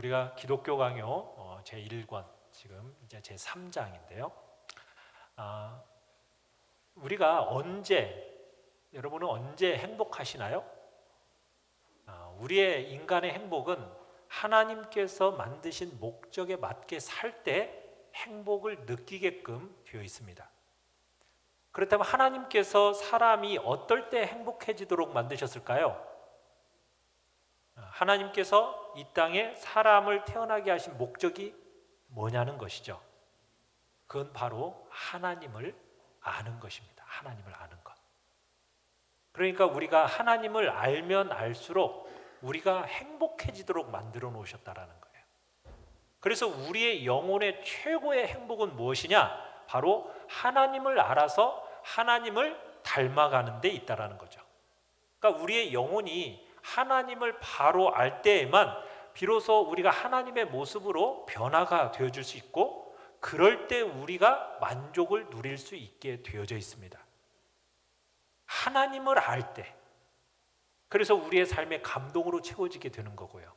우리가 기독교 강요 어, 제 1권 지금 이제 제 3장인데요. 아, 우리가 언제 여러분은 언제 행복하시나요? 아, 우리의 인간의 행복은 하나님께서 만드신 목적에 맞게 살 때 행복을 느끼게끔 되어 있습니다. 그렇다면 하나님께서 사람이 어떨 때 행복해지도록 만드셨을까요? 아, 하나님께서 이 땅에 사람을 태어나게 하신 목적이 뭐냐는 것이죠. 그건 바로 하나님을 아는 것입니다. 하나님을 아는 것. 그러니까 우리가 하나님을 알면 알수록 우리가 행복해지도록 만들어 놓으셨다라는 거예요. 그래서 우리의 영혼의 최고의 행복은 무엇이냐? 바로 하나님을 알아서 하나님을 닮아가는 데 있다라는 거죠. 그러니까 우리의 영혼이 하나님을 바로 알 때에만 비로소 우리가 하나님의 모습으로 변화가 되어줄 수 있고 그럴 때 우리가 만족을 누릴 수 있게 되어져 있습니다. 하나님을 알 때, 그래서 우리의 삶의 감동으로 채워지게 되는 거고요.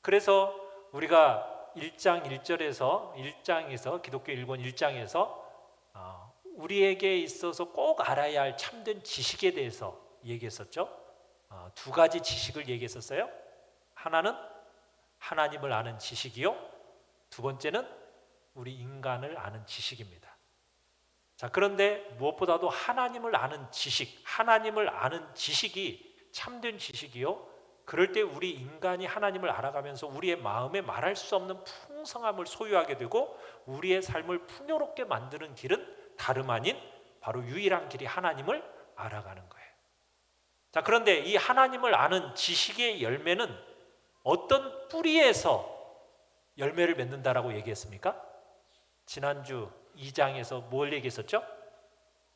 그래서 우리가 1장 1절에서 1장에서 기독교 1권 1장에서 어, 우리에게 있어서 꼭 알아야 할 참된 지식에 대해서 얘기했었죠. 어, 두 가지 지식을 얘기했었어요. 하나는 하나님을 아는 지식이요. 두 번째는 우리 인간을 아는 지식입니다. 자, 그런데 무엇보다도 하나님을 아는 지식, 하나님을 아는 지식이 참된 지식이요. 그럴 때 우리 인간이 하나님을 알아가면서 우리의 마음에 말할 수 없는 풍성함을 소유하게 되고 우리의 삶을 풍요롭게 만드는 길은 다름 아닌 바로 유일한 길이 하나님을 알아가는 거예요. 자, 그런데 이 하나님을 아는 지식의 열매는 어떤 뿌리에서 열매를 맺는다라고 얘기했습니까? 지난주 2장에서 뭘 얘기했었죠?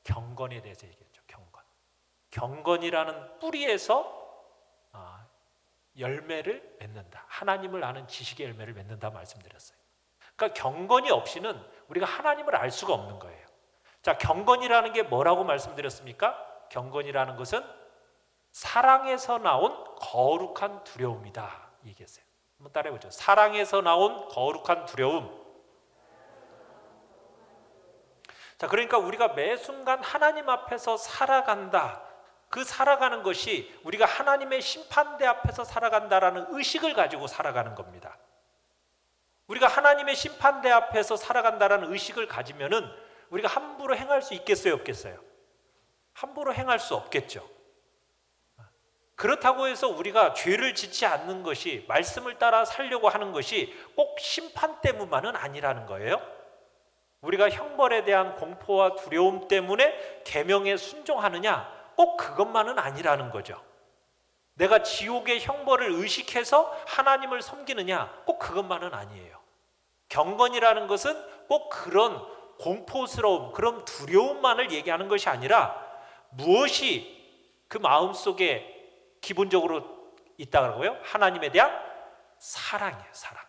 경건에 대해서 얘기했죠. 경건. 경건이라는 뿌리에서 아, 열매를 맺는다. 하나님을 아는 지식의 열매를 맺는다 말씀드렸어요. 그러니까 경건이 없이는 우리가 하나님을 알 수가 없는 거예요. 자, 경건이라는 게 뭐라고 말씀드렸습니까? 경건이라는 것은 사랑에서 나온 거룩한 두려움이다. 얘기했어요. 한번 따라해 보죠. 사랑에서 나온 거룩한 두려움. 자, 그러니까 우리가 매 순간 하나님 앞에서 살아간다. 그 살아가는 것이 우리가 하나님의 심판대 앞에서 살아간다라는 의식을 가지고 살아가는 겁니다. 우리가 하나님의 심판대 앞에서 살아간다라는 의식을 가지면은 우리가 함부로 행할 수 있겠어요, 없겠어요? 함부로 행할 수 없겠죠. 그렇다고 해서 우리가 죄를 짓지 않는 것이 말씀을 따라 살려고 하는 것이 꼭 심판 때문만은 아니라는 거예요. 우리가 형벌에 대한 공포와 두려움 때문에 계명에 순종하느냐 꼭 그것만은 아니라는 거죠. 내가 지옥의 형벌을 의식해서 하나님을 섬기느냐 꼭 그것만은 아니에요. 경건이라는 것은 꼭 그런 공포스러움, 그런 두려움만을 얘기하는 것이 아니라 무엇이 그 마음 속에 기본적으로 있다고요? 하나님에 대한 사랑이에요, 사랑.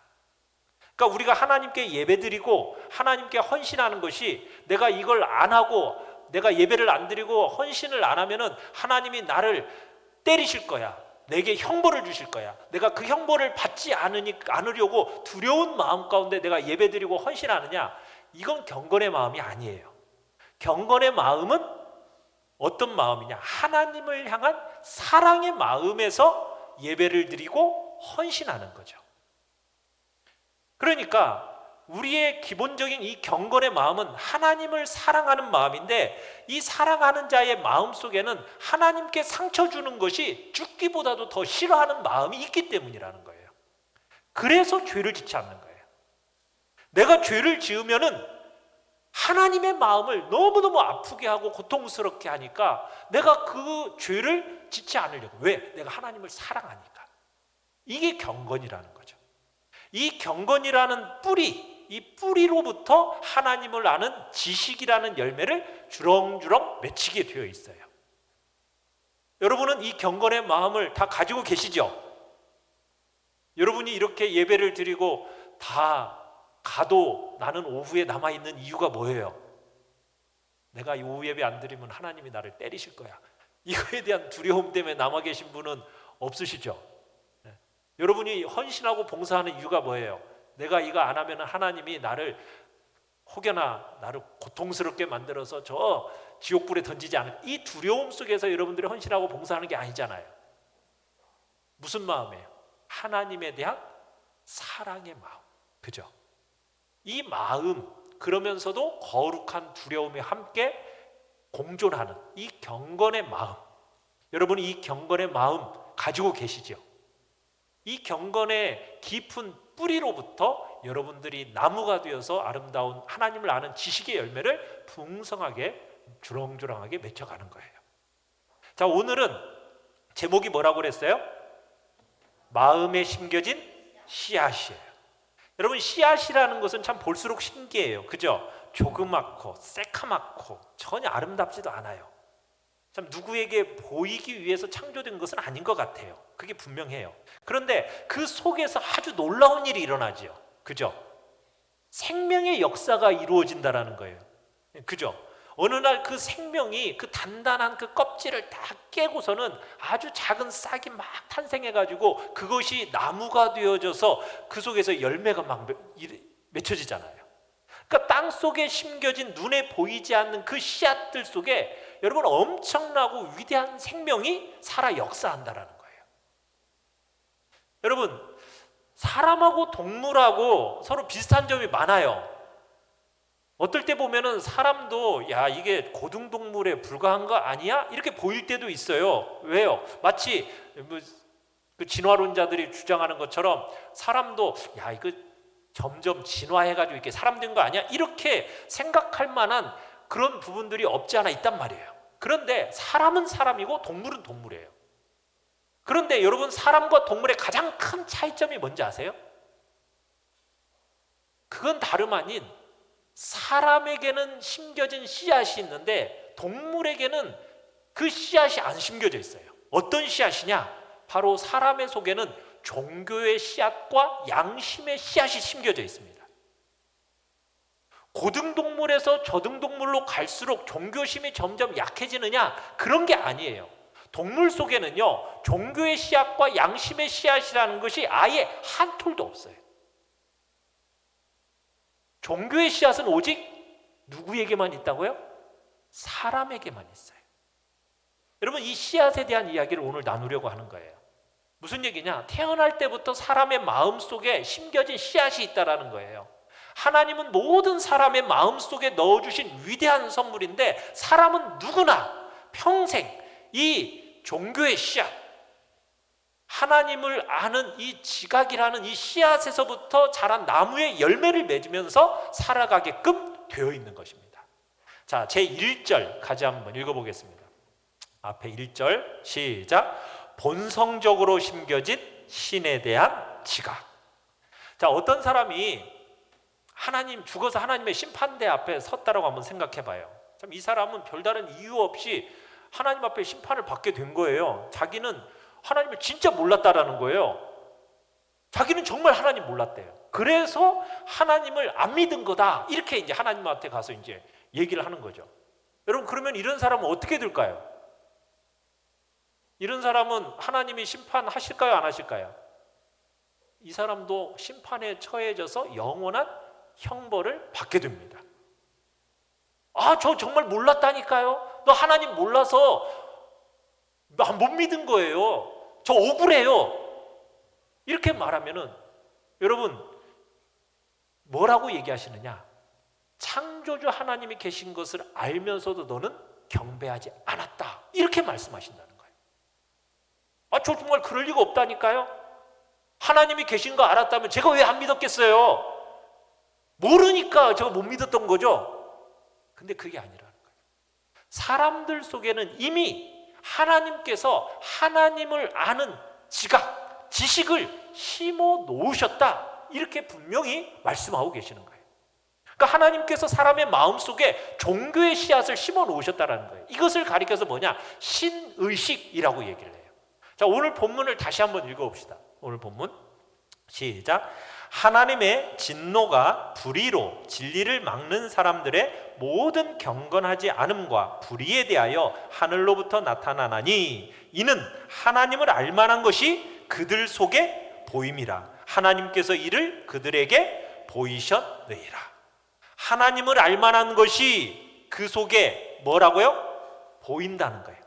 그러니까 우리가 하나님께 예배드리고 하나님께 헌신하는 것이 내가 이걸 안 하고 내가 예배를 안 드리고 헌신을 안 하면은 하나님이 나를 때리실 거야. 내게 형벌을 주실 거야. 내가 그 형벌을 받지 않으니 않으려고 두려운 마음 가운데 내가 예배드리고 헌신하느냐? 이건 경건의 마음이 아니에요. 경건의 마음은 어떤 마음이냐? 하나님을 향한 사랑의 마음에서 예배를 드리고 헌신하는 거죠. 그러니까 우리의 기본적인 이 경건의 마음은 하나님을 사랑하는 마음인데 이 사랑하는 자의 마음 속에는 하나님께 상처 주는 것이 죽기보다도 더 싫어하는 마음이 있기 때문이라는 거예요. 그래서 죄를 짓지 않는 거예요. 내가 죄를 지으면은 하나님의 마음을 너무너무 아프게 하고 고통스럽게 하니까 내가 그 죄를 짓지 않으려고. 왜? 내가 하나님을 사랑하니까. 이게 경건이라는 거죠. 이 경건이라는 뿌리, 이 뿌리로부터 하나님을 아는 지식이라는 열매를 주렁주렁 맺히게 되어 있어요. 여러분은 이 경건의 마음을 다 가지고 계시죠? 여러분이 이렇게 예배를 드리고 다 가도 나는 오후에 남아 있는 이유가 뭐예요? 내가 이 오후 예배 안 드리면 하나님이 나를 때리실 거야. 이거에 대한 두려움 때문에 남아 계신 분은 없으시죠? 네. 여러분이 헌신하고 봉사하는 이유가 뭐예요? 내가 이거 안 하면 하나님이 나를 혹여나 나를 고통스럽게 만들어서 저 지옥불에 던지지 않을 이 두려움 속에서 여러분들이 헌신하고 봉사하는 게 아니잖아요. 무슨 마음이에요? 하나님에 대한 사랑의 마음. 그죠? 이 마음 그러면서도 거룩한 두려움이 함께 공존하는 이 경건의 마음. 여러분 이 경건의 마음 가지고 계시죠? 이 경건의 깊은 뿌리로부터 여러분들이 나무가 되어서 아름다운 하나님을 아는 지식의 열매를 풍성하게 주렁주렁하게 맺혀가는 거예요. 자 오늘은 제목이 뭐라고 그랬어요? 마음에 심겨진 씨앗이에요. 여러분 씨앗이라는 것은 참 볼수록 신기해요. 그죠? 조그맣고 새카맣고 전혀 아름답지도 않아요. 참 누구에게 보이기 위해서 창조된 것은 아닌 것 같아요. 그게 분명해요. 그런데 그 속에서 아주 놀라운 일이 일어나지요. 그죠? 생명의 역사가 이루어진다라는 거예요. 그죠? 어느 날 그 생명이 그 단단한 그 껍질을 다 깨고서는 아주 작은 싹이 막 탄생해 가지고 그것이 나무가 되어져서 그 속에서 열매가 막 맺- 맺혀지잖아요. 그러니까 땅 속에 심겨진 눈에 보이지 않는 그 씨앗들 속에 여러분 엄청나고 위대한 생명이 살아 역사한다라는 거예요. 여러분 사람하고 동물하고 서로 비슷한 점이 많아요. 어떨 때 보면은 사람도 야 이게 고등동물에 불과한 거 아니야? 이렇게 보일 때도 있어요. 왜요? 마치 뭐그 진화론자들이 주장하는 것처럼 사람도 야 이거 점점 진화해가지고 이렇게 사람 된 거 아니야? 이렇게 생각할 만한 그런 부분들이 없지 않아 있단 말이에요. 그런데 사람은 사람이고 동물은 동물이에요. 그런데 여러분 사람과 동물의 가장 큰 차이점이 뭔지 아세요? 그건 다름 아닌 사람에게는 심겨진 씨앗이 있는데 동물에게는 그 씨앗이 안 심겨져 있어요. 어떤 씨앗이냐? 바로 사람의 속에는 종교의 씨앗과 양심의 씨앗이 심겨져 있습니다. 고등동물에서 저등동물로 갈수록 종교심이 점점 약해지느냐? 그런 게 아니에요. 동물 속에는요, 종교의 씨앗과 양심의 씨앗이라는 것이 아예 한 톨도 없어요. 종교의 씨앗은 오직 누구에게만 있다고요? 사람에게만 있어요. 여러분, 이 씨앗에 대한 이야기를 오늘 나누려고 하는 거예요. 무슨 얘기냐? 태어날 때부터 사람의 마음 속에 심겨진 씨앗이 있다라는 거예요. 하나님은 모든 사람의 마음 속에 넣어주신 위대한 선물인데 사람은 누구나 평생 이 종교의 씨앗, 하나님을 아는 이 지각이라는 이 씨앗에서부터 자란 나무의 열매를 맺으면서 살아가게끔 되어 있는 것입니다. 자, 제 1절 가지 한번 읽어보겠습니다. 앞에 1절 시작. 본성적으로 심겨진 신에 대한 지각. 자, 어떤 사람이 하나님 죽어서 하나님의 심판대 앞에 섰다라고 한번 생각해 봐요. 참 이 사람은 별다른 이유 없이 하나님 앞에 심판을 받게 된 거예요. 자기는 하나님을 진짜 몰랐다라는 거예요. 자기는 정말 하나님 몰랐대요. 그래서 하나님을 안 믿은 거다. 이렇게 이제 하나님한테 가서 이제 얘기를 하는 거죠. 여러분 그러면 이런 사람은 어떻게 될까요? 이런 사람은 하나님이 심판하실까요, 안 하실까요? 이 사람도 심판에 처해져서 영원한 형벌을 받게 됩니다. 아, 저 정말 몰랐다니까요. 너 하나님 몰라서 나못 믿은 거예요. 저 억울해요. 이렇게 말하면은 여러분 뭐라고 얘기하시느냐? 창조주 하나님이 계신 것을 알면서도 너는 경배하지 않았다. 이렇게 말씀하신다는 거예요. 아, 저 정말 그럴 리가 없다니까요. 하나님이 계신 거 알았다면 제가 왜 안 믿었겠어요? 모르니까 제가 못 믿었던 거죠. 근데 그게 아니라는 거예요. 사람들 속에는 이미 하나님께서 하나님을 아는 지각, 지식을 심어 놓으셨다. 이렇게 분명히 말씀하고 계시는 거예요. 그러니까 하나님께서 사람의 마음 속에 종교의 씨앗을 심어 놓으셨다라는 거예요. 이것을 가리켜서 뭐냐? 신의식이라고 얘기를 해요. 자, 오늘 본문을 다시 한번 읽어 봅시다. 오늘 본문 시작. 하나님의 진노가 불의로 진리를 막는 사람들의 모든 경건하지 않음과 불의에 대하여 하늘로부터 나타나나니 이는 하나님을 알만한 것이 그들 속에 보임이라. 하나님께서 이를 그들에게 보이셨느니라. 하나님을 알만한 것이 그 속에 뭐라고요? 보인다는 거예요.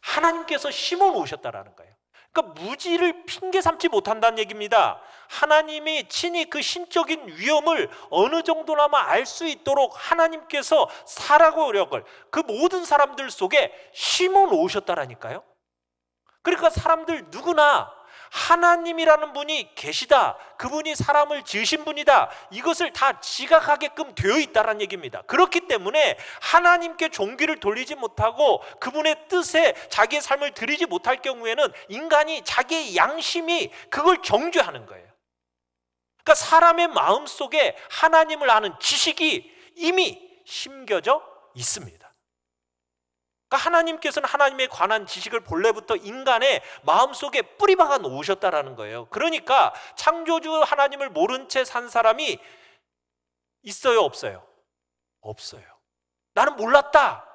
하나님께서 심어 놓으셨다라는 거예요 그러니까 무지를 핑계 삼지 못한다는 얘기입니다. 하나님이 친히 그 신적인 위험을 어느 정도나마 알 수 있도록 하나님께서 살아고력을 그 모든 사람들 속에 심어 놓으셨다라니까요. 그러니까 사람들 누구나 하나님이라는 분이 계시다. 그분이 사람을 지으신 분이다. 이것을 다 지각하게끔 되어 있다는 얘기입니다. 그렇기 때문에 하나님께 종기를 돌리지 못하고 그분의 뜻에 자기의 삶을 드리지 못할 경우에는 인간이 자기의 양심이 그걸 정죄하는 거예요. 그러니까 사람의 마음 속에 하나님을 아는 지식이 이미 심겨져 있습니다. 그러니까 하나님께서는 하나님에 관한 지식을 본래부터 인간의 마음속에 뿌리박아 놓으셨다라는 거예요. 그러니까 창조주 하나님을 모른 채 산 사람이 있어요, 없어요? 없어요. 나는 몰랐다.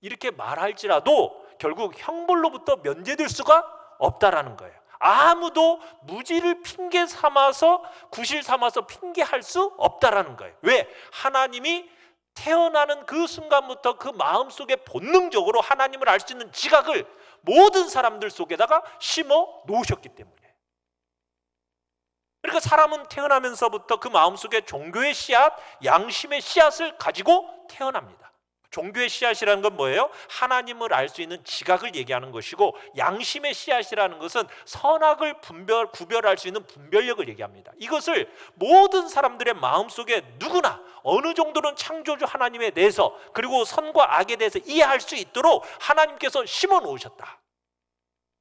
이렇게 말할지라도 결국 형벌로부터 면제될 수가 없다라는 거예요. 아무도 무지를 핑계 삼아서 구실 삼아서 핑계할 수 없다라는 거예요. 왜? 하나님이 태어나는 그 순간부터 그 마음속에 본능적으로 하나님을 알 수 있는 지각을 모든 사람들 속에다가 심어 놓으셨기 때문에 그러니까 사람은 태어나면서부터 그 마음속에 종교의 씨앗, 양심의 씨앗을 가지고 태어납니다. 종교의 씨앗이라는 건 뭐예요? 하나님을 알 수 있는 지각을 얘기하는 것이고 양심의 씨앗이라는 것은 선악을 분별 구별할 수 있는 분별력을 얘기합니다. 이것을 모든 사람들의 마음속에 누구나 어느 정도는 창조주 하나님에 대해서 그리고 선과 악에 대해서 이해할 수 있도록 하나님께서 심어 놓으셨다.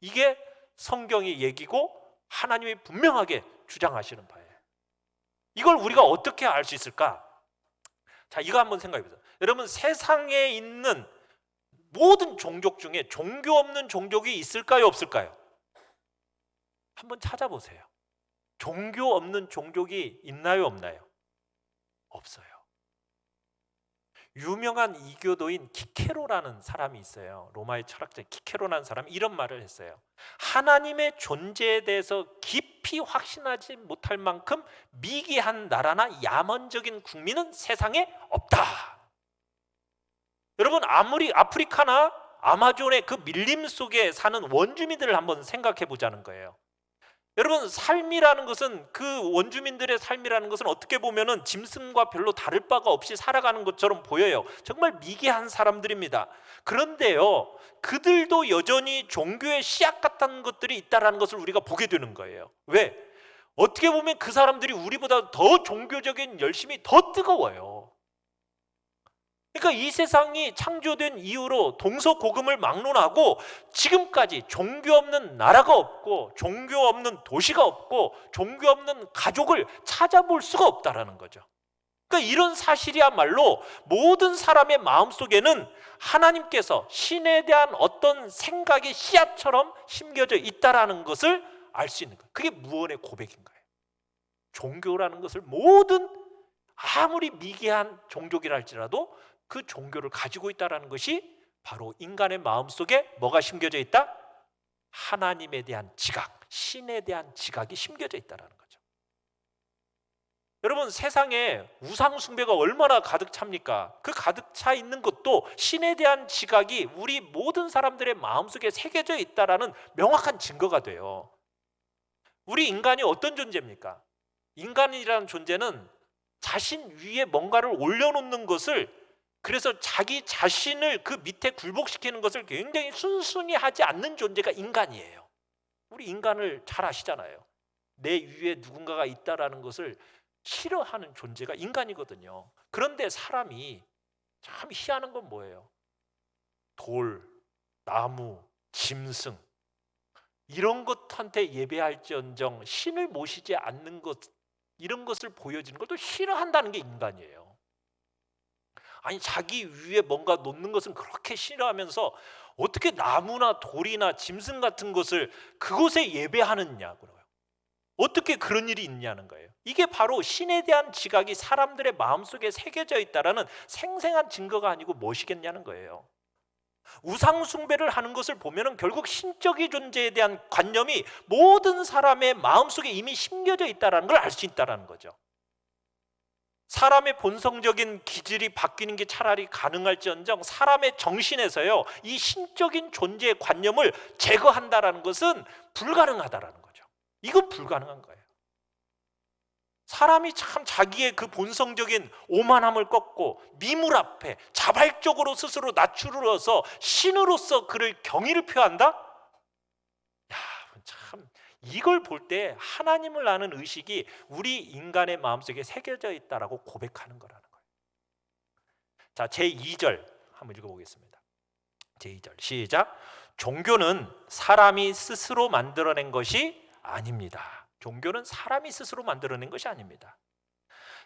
이게 성경의 얘기고 하나님이 분명하게 주장하시는 바예요. 이걸 우리가 어떻게 알 수 있을까? 자, 이거 한번 생각해 보세요. 여러분 세상에 있는 모든 종족 중에 종교 없는 종족이 있을까요, 없을까요? 한번 찾아보세요. 종교 없는 종족이 있나요, 없나요? 없어요. 유명한 이교도인 키케로라는 사람이 있어요. 로마의 철학자 키케로라는 사람이 이런 말을 했어요. 하나님의 존재에 대해서 깊이 확신하지 못할 만큼 미개한 나라나 야만적인 국민은 세상에 없다. 여러분 아무리 아프리카나 아마존의 그 밀림 속에 사는 원주민들을 한번 생각해 보자는 거예요. 여러분 삶이라는 것은 그 원주민들의 삶이라는 것은 어떻게 보면은 짐승과 별로 다를 바가 없이 살아가는 것처럼 보여요. 정말 미개한 사람들입니다. 그런데요, 그들도 여전히 종교의 씨앗 같은 것들이 있다라는 것을 우리가 보게 되는 거예요. 왜? 어떻게 보면 그 사람들이 우리보다 더 종교적인 열심이 더 뜨거워요. 그러니까 이 세상이 창조된 이후로 동서고금을 막론하고 지금까지 종교 없는 나라가 없고 종교 없는 도시가 없고 종교 없는 가족을 찾아볼 수가 없다라는 거죠. 그러니까 이런 사실이야말로 모든 사람의 마음속에는 하나님께서 신에 대한 어떤 생각의 씨앗처럼 심겨져 있다라는 것을 알 수 있는 거예요. 그게 무언의 고백인가요? 종교라는 것을 모든 아무리 미개한 종족이라 할지라도 그 종교를 가지고 있다라는 것이 바로 인간의 마음 속에 뭐가 심겨져 있다? 하나님에 대한 지각, 신에 대한 지각이 심겨져 있다라는 거죠. 여러분 세상에 우상 숭배가 얼마나 가득 찹니까? 그 가득 차 있는 것도 신에 대한 지각이 우리 모든 사람들의 마음속에 새겨져 있다라는 명확한 증거가 돼요. 우리 인간이 어떤 존재입니까? 인간이라는 존재는 자신 위에 뭔가를 올려놓는 것을 그래서 자기 자신을 그 밑에 굴복시키는 것을 굉장히 순순히 하지 않는 존재가 인간이에요. 우리 인간을 잘 아시잖아요. 내 위에 누군가가 있다라는 것을 싫어하는 존재가 인간이거든요. 그런데 사람이 참 희한한 건 뭐예요? 돌, 나무, 짐승 이런 것한테 예배할지언정 신을 모시지 않는 것 이런 것을 보여지는 것도 싫어한다는 게 인간이에요. 아니 자기 위에 뭔가 놓는 것은 그렇게 싫어하면서 어떻게 나무나 돌이나 짐승 같은 것을 그곳에 예배하느냐고요. 어떻게 그런 일이 있냐는 거예요. 이게 바로 신에 대한 지각이 사람들의 마음속에 새겨져 있다라는 생생한 증거가 아니고 무엇이겠냐는 거예요. 우상 숭배를 하는 것을 보면은 결국 신적인 존재에 대한 관념이 모든 사람의 마음속에 이미 심겨져 있다라는 걸 알 수 있다라는 거죠. 사람의 본성적인 기질이 바뀌는 게 차라리 가능할지언정 사람의 정신에서요 이 신적인 존재의 관념을 제거한다라는 것은 불가능하다라는 거죠. 이건 불가능한 거예요. 사람이 참 자기의 그 본성적인 오만함을 꺾고 미물 앞에 자발적으로 스스로 낮추어서 신으로서 그를 경의를 표한다? 야, 참 이걸 볼 때 하나님을 아는 의식이 우리 인간의 마음속에 새겨져 있다라고 고백하는 거라는 거예요. 자, 제 2절 한번 읽어 보겠습니다. 제 2절. 시작. 종교는 사람이 스스로 만들어낸 것이 아닙니다. 종교는 사람이 스스로 만들어낸 것이 아닙니다.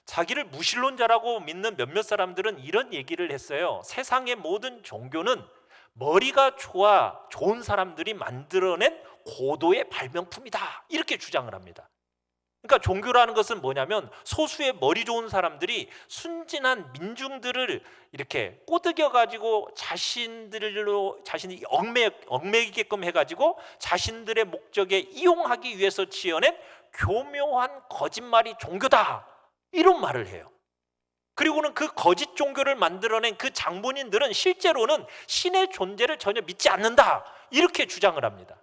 자기를 무신론자라고 믿는 몇몇 사람들은 이런 얘기를 했어요. 세상의 모든 종교는 머리가 좋아 좋은 사람들이 만들어낸 고도의 발명품이다. 이렇게 주장을 합니다. 그러니까 종교라는 것은 뭐냐면 소수의 머리 좋은 사람들이 순진한 민중들을 이렇게 꼬드겨 가지고 자신들로 자신이 얽매 얽매이게끔 해 가지고 자신들의 목적에 이용하기 위해서 지어낸 교묘한 거짓말이 종교다. 이런 말을 해요. 그리고는 그 거짓 종교를 만들어낸 그 장본인들은 실제로는 신의 존재를 전혀 믿지 않는다. 이렇게 주장을 합니다.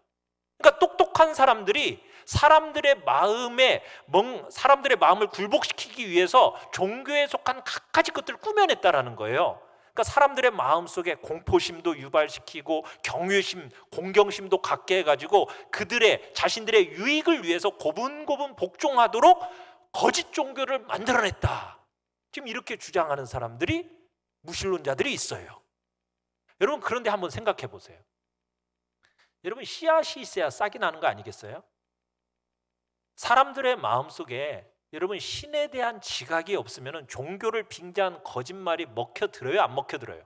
그러니까 똑똑한 사람들이 사람들의 마음에 멍 사람들의 마음을 굴복시키기 위해서 종교에 속한 갖가지 것들을 꾸며냈다라는 거예요. 그러니까 사람들의 마음 속에 공포심도 유발시키고 경외심, 공경심도 갖게 해가지고 그들의 자신들의 유익을 위해서 고분고분 복종하도록 거짓 종교를 만들어냈다. 지금 이렇게 주장하는 사람들이 무신론자들이 있어요. 여러분 그런데 한번 생각해 보세요. 여러분 씨앗이 있어야 싹이 나는 거 아니겠어요? 사람들의 마음 속에 여러분 신에 대한 지각이 없으면 종교를 빙자한 거짓말이 먹혀 들어요 안 먹혀 들어요?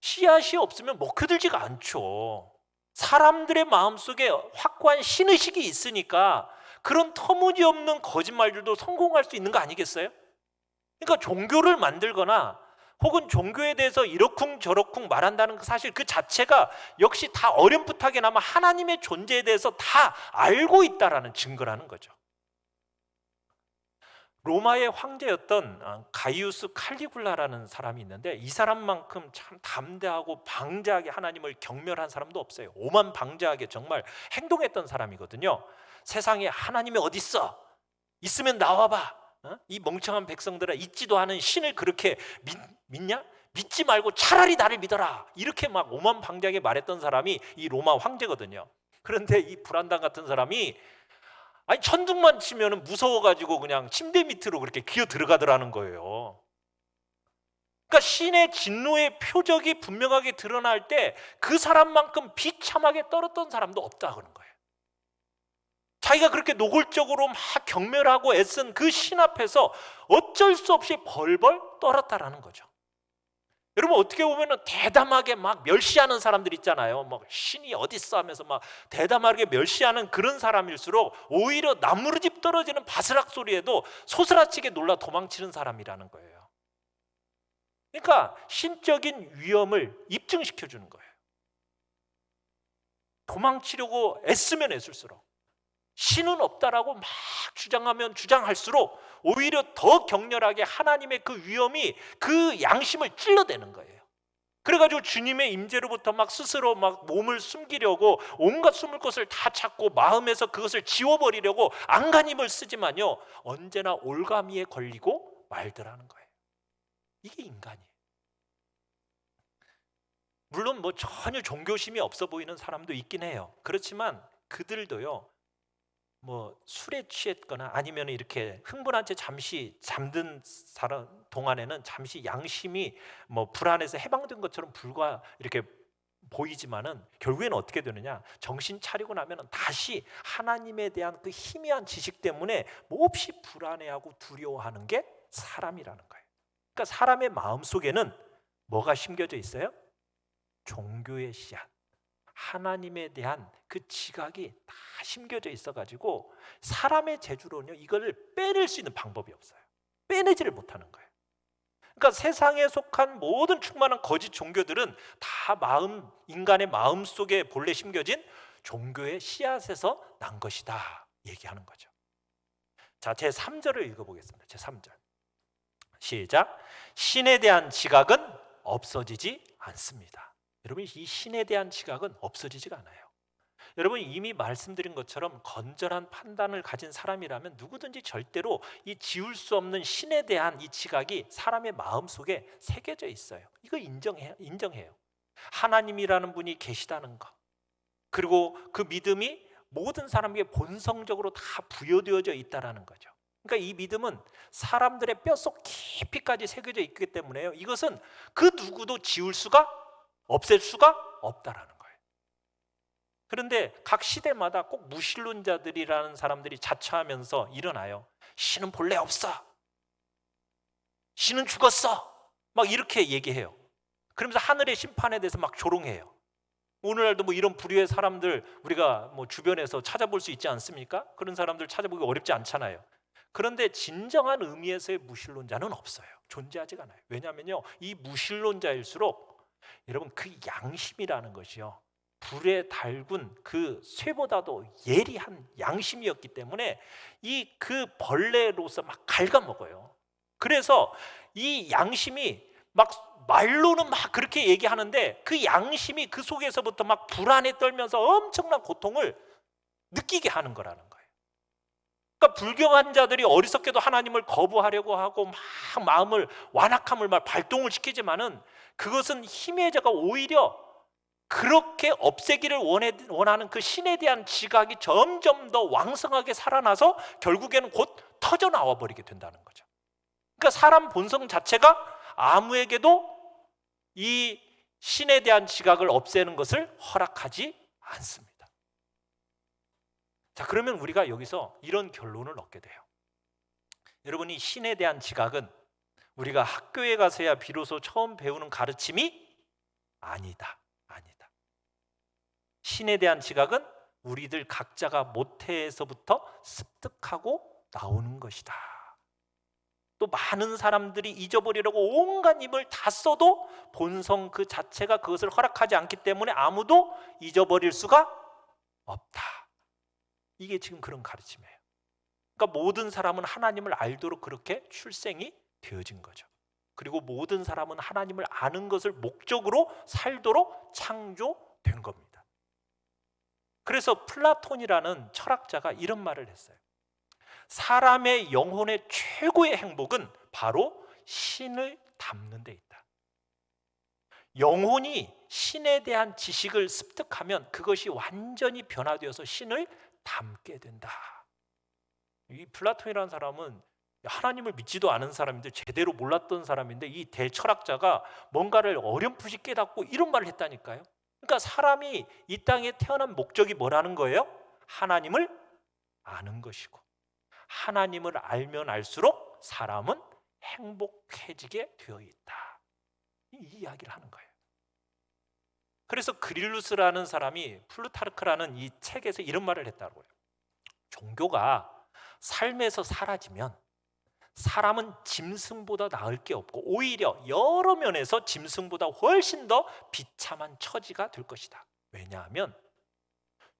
씨앗이 없으면 먹혀들지가 않죠 사람들의 마음 속에 확고한 신의식이 있으니까 그런 터무니없는 거짓말들도 성공할 수 있는 거 아니겠어요? 그러니까 종교를 만들거나 혹은 종교에 대해서 이러쿵 저러쿵 말한다는 그 사실 그 자체가 역시 다 어렴풋하게나마 하나님의 존재에 대해서 다 알고 있다라는 증거라는 거죠. 로마의 황제였던 어, 가이우스 칼리굴라라는 사람이 있는데 이 사람만큼 참 담대하고 방자하게 하나님을 경멸한 사람도 없어요. 오만 방자하게 정말 행동했던 사람이거든요. 세상에 하나님이 어디 있어? 있으면 나와봐. 어? 이 멍청한 백성들아 있지도 않은 신을 그렇게 믿, 믿냐? 믿지 말고 차라리 나를 믿어라. 이렇게 막 오만 방자하게 말했던 사람이 이 로마 황제거든요. 그런데 이 불안당 같은 사람이 아니 천둥만 치면은 무서워가지고 그냥 침대 밑으로 그렇게 기어 들어가더라는 거예요. 그러니까 신의 진노의 표적이 분명하게 드러날 때 그 사람만큼 비참하게 떨었던 사람도 없다 그런 거예요. 자기가 그렇게 노골적으로 막 경멸하고 애쓴 그 신 앞에서 어쩔 수 없이 벌벌 떨었다라는 거죠. 여러분 어떻게 보면 대담하게 막 멸시하는 사람들 있잖아요. 막 신이 어디 있어 하면서 막 대담하게 멸시하는 그런 사람일수록 오히려 나무르집 떨어지는 바스락 소리에도 소스라치게 놀라 도망치는 사람이라는 거예요. 그러니까 신적인 위험을 입증시켜 주는 거예요. 도망치려고 애쓰면 애쓸수록 신은 없다라고 막 주장하면 주장할수록 오히려 더 격렬하게 하나님의 그 위험이 그 양심을 찔러대는 거예요. 그래가지고 주님의 임재로부터 막 스스로 막 몸을 숨기려고 온갖 숨을 것을 다 찾고 마음에서 그것을 지워버리려고 안간힘을 쓰지만요 언제나 올가미에 걸리고 말더라는 거예요. 이게 인간이에요. 물론 뭐 전혀 종교심이 없어 보이는 사람도 있긴 해요. 그렇지만 그들도요 뭐 술에 취했거나 아니면 이렇게 흥분한 채 잠시 잠든 사람 동안에는 잠시 양심이 뭐 불안해서 해방된 것처럼 불과 이렇게 보이지만은 결국에는 어떻게 되느냐 정신 차리고 나면은 다시 하나님에 대한 그 희미한 지식 때문에 몹시 불안해하고 두려워하는 게 사람이라는 거예요. 그러니까 사람의 마음 속에는 뭐가 심겨져 있어요? 종교의 씨앗. 하나님에 대한 그 지각이 다 심겨져 있어 가지고 사람의 재주로는요 이거를 빼낼 수 있는 방법이 없어요. 빼내지를 못하는 거예요. 그러니까 세상에 속한 모든 충만한 거짓 종교들은 다 마음 인간의 마음 속에 본래 심겨진 종교의 씨앗에서 난 것이다 얘기하는 거죠. 자, 제 3절을 읽어 보겠습니다. 제 3절. 시작. 신에 대한 지각은 없어지지 않습니다. 여러분 이 신에 대한 지각은 없어지지가 않아요. 여러분 이미 말씀드린 것처럼 건전한 판단을 가진 사람이라면 누구든지 절대로 이 지울 수 없는 신에 대한 이 지각이 사람의 마음 속에 새겨져 있어요. 이거 인정해 인정해요. 하나님이라는 분이 계시다는 거. 그리고 그 믿음이 모든 사람에게 본성적으로 다 부여되어져 있다라는 거죠. 그러니까 이 믿음은 사람들의 뼛속 깊이까지 새겨져 있기 때문에요. 이것은 그 누구도 지울 수가 없앨 수가 없다라는 거예요. 그런데 각 시대마다 꼭 무신론자들이라는 사람들이 자처하면서 일어나요. 신은 본래 없어. 신은 죽었어. 막 이렇게 얘기해요. 그러면서 하늘의 심판에 대해서 막 조롱해요. 오늘날도 뭐 이런 부류의 사람들 우리가 뭐 주변에서 찾아볼 수 있지 않습니까? 그런 사람들 찾아보기 어렵지 않잖아요. 그런데 진정한 의미에서의 무신론자는 없어요. 존재하지가 않아요. 왜냐하면요, 이 무신론자일수록 여러분 그 양심이라는 것이요, 불에 달군 그 쇠보다도 예리한 양심이었기 때문에 이 그 벌레로서 막 갉아먹어요. 그래서 이 양심이 막 말로는 막 그렇게 얘기하는데 그 양심이 그 속에서부터 막 불안에 떨면서 엄청난 고통을 느끼게 하는 거라는 거예요. 그러니까 불경한 자들이 어리석게도 하나님을 거부하려고 하고 막 마음을 완악함을 막 발동을 시키지만은 그것은 힘의 자가 오히려 그렇게 없애기를 원해, 원하는 그 신에 대한 지각이 점점 더 왕성하게 살아나서 결국에는 곧 터져 나와 버리게 된다는 거죠. 그러니까 사람 본성 자체가 아무에게도 이 신에 대한 지각을 없애는 것을 허락하지 않습니다. 자, 그러면 우리가 여기서 이런 결론을 얻게 돼요. 여러분이 신에 대한 지각은 우리가 학교에 가서야 비로소 처음 배우는 가르침이 아니다. 아니다. 신에 대한 지각은 우리들 각자가 모태에서부터 습득하고 나오는 것이다. 또 많은 사람들이 잊어버리려고 온갖 힘을 다 써도 본성 그 자체가 그것을 허락하지 않기 때문에 아무도 잊어버릴 수가 없다. 이게 지금 그런 가르침이에요. 그러니까 모든 사람은 하나님을 알도록 그렇게 출생이 되어진 거죠. 그리고 모든 사람은 하나님을 아는 것을 목적으로 살도록 창조된 겁니다. 그래서 플라톤이라는 철학자가 이런 말을 했어요. 사람의 영혼의 최고의 행복은 바로 신을 담는 데 있다. 영혼이 신에 대한 지식을 습득하면 그것이 완전히 변화되어서 신을 담게 된다. 이 플라톤이라는 사람은 하나님을 믿지도 않은 사람인데 제대로 몰랐던 사람인데 이 대철학자가 뭔가를 어렴풋이 깨닫고 이런 말을 했다니까요. 그러니까 사람이 이 땅에 태어난 목적이 뭐라는 거예요? 하나님을 아는 것이고 하나님을 알면 알수록 사람은 행복해지게 되어 있다. 이 이야기를 하는 거예요. 그래서 그릴루스라는 사람이 플루타르크라는 이 책에서 이런 말을 했다고요. 종교가 삶에서 사라지면 사람은 짐승보다 나을 게 없고 오히려 여러 면에서 짐승보다 훨씬 더 비참한 처지가 될 것이다. 왜냐하면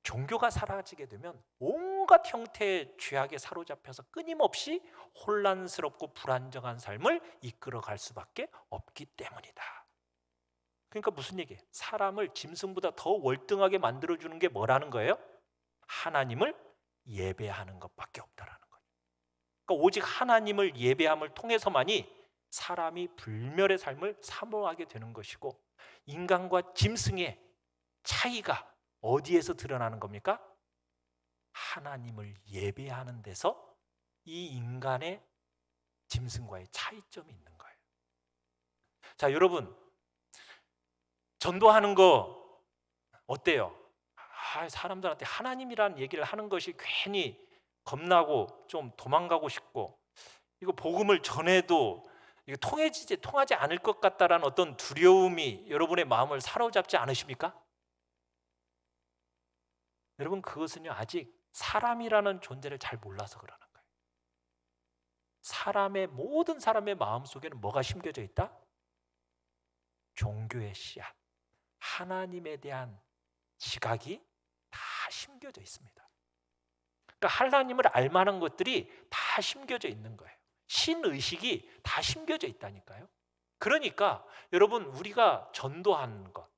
종교가 사라지게 되면 온갖 형태의 죄악에 사로잡혀서 끊임없이 혼란스럽고 불안정한 삶을 이끌어갈 수밖에 없기 때문이다. 그러니까 무슨 얘기예요? 사람을 짐승보다 더 월등하게 만들어주는 게 뭐라는 거예요? 하나님을 예배하는 것밖에 없다라는. 그러니까 오직 하나님을 예배함을 통해서만이 사람이 불멸의 삶을 사모하게 되는 것이고 인간과 짐승의 차이가 어디에서 드러나는 겁니까? 하나님을 예배하는 데서 이 인간의 짐승과의 차이점이 있는 거예요. 자, 여러분. 전도하는 거 어때요? 아, 사람들한테 하나님이라는 얘기를 하는 것이 괜히 겁나고 좀 도망가고 싶고 이거 복음을 전해도 이거 통해지지 통하지 않을 것 같다라는 어떤 두려움이 여러분의 마음을 사로잡지 않으십니까? 여러분 그것은요 아직 사람이라는 존재를 잘 몰라서 그러는 거예요. 사람의 모든 사람의 마음 속에는 뭐가 심겨져 있다? 종교의 씨앗, 하나님에 대한 지각이 다 심겨져 있습니다. 그러니까 하나님을 알만한 것들이 다 심겨져 있는 거예요. 신의식이 다 심겨져 있다니까요. 그러니까 여러분 우리가 전도하는 것,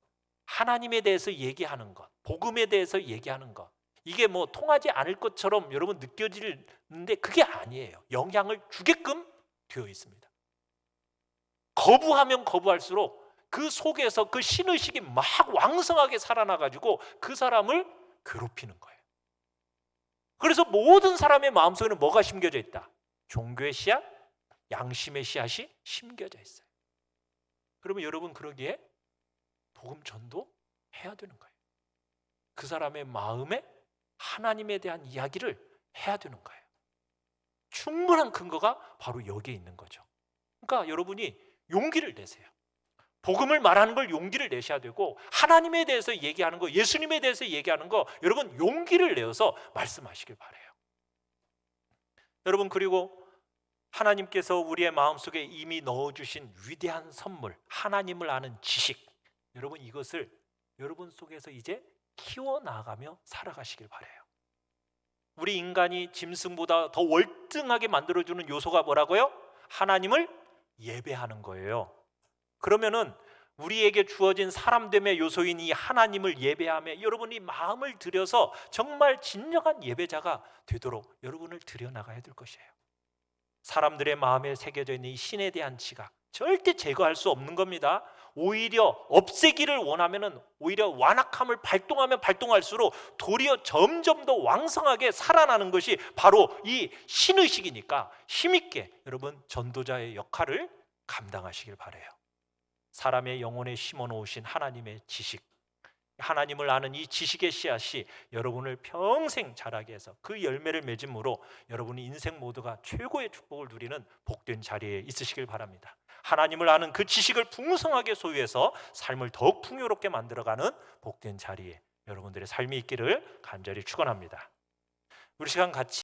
하나님에 대해서 얘기하는 것, 복음에 대해서 얘기하는 것, 이게 뭐 통하지 않을 것처럼 여러분 느껴지는데 그게 아니에요. 영향을 주게끔 되어 있습니다. 거부하면 거부할수록 그 속에서 그 신의식이 막 왕성하게 살아나 가지고 그 사람을 괴롭히는 거예요. 그래서 모든 사람의 마음속에는 뭐가 심겨져 있다? 종교의 씨앗, 양심의 씨앗이 심겨져 있어요. 그러면 여러분 그러기에 복음 전도 해야 되는 거예요. 그 사람의 마음에 하나님에 대한 이야기를 해야 되는 거예요. 충분한 근거가 바로 여기에 있는 거죠. 그러니까 여러분이 용기를 내세요. 복음을 말하는 걸 용기를 내셔야 되고 하나님에 대해서 얘기하는 거, 예수님에 대해서 얘기하는 거 여러분 용기를 내어서 말씀하시길 바래요. 여러분 그리고 하나님께서 우리의 마음속에 이미 넣어 주신 위대한 선물, 하나님을 아는 지식. 여러분 이것을 여러분 속에서 이제 키워 나가며 살아가시길 바래요. 우리 인간이 짐승보다 더 월등하게 만들어 주는 요소가 뭐라고요? 하나님을 예배하는 거예요. 그러면은 우리에게 주어진 사람됨의 요소인 이 하나님을 예배하며 여러분이 마음을 들여서 정말 진정한 예배자가 되도록 여러분을 들여나가야 될 것이에요. 사람들의 마음에 새겨져 있는 이 신에 대한 지각 절대 제거할 수 없는 겁니다. 오히려 없애기를 원하면은 오히려 완악함을 발동하면 발동할수록 도리어 점점 더 왕성하게 살아나는 것이 바로 이 신의식이니까 힘있게 여러분 전도자의 역할을 감당하시길 바래요. 사람의 영혼에 심어 놓으신 하나님의 지식, 하나님을 아는 이 지식의 씨앗이 여러분을 평생 자라게 해서 그 열매를 맺음으로 여러분이 인생 모두가 최고의 축복을 누리는 복된 자리에 있으시길 바랍니다. 하나님을 아는 그 지식을 풍성하게 소유해서 삶을 더욱 풍요롭게 만들어가는 복된 자리에 여러분들의 삶이 있기를 간절히 축원합니다. 우리 시간 같이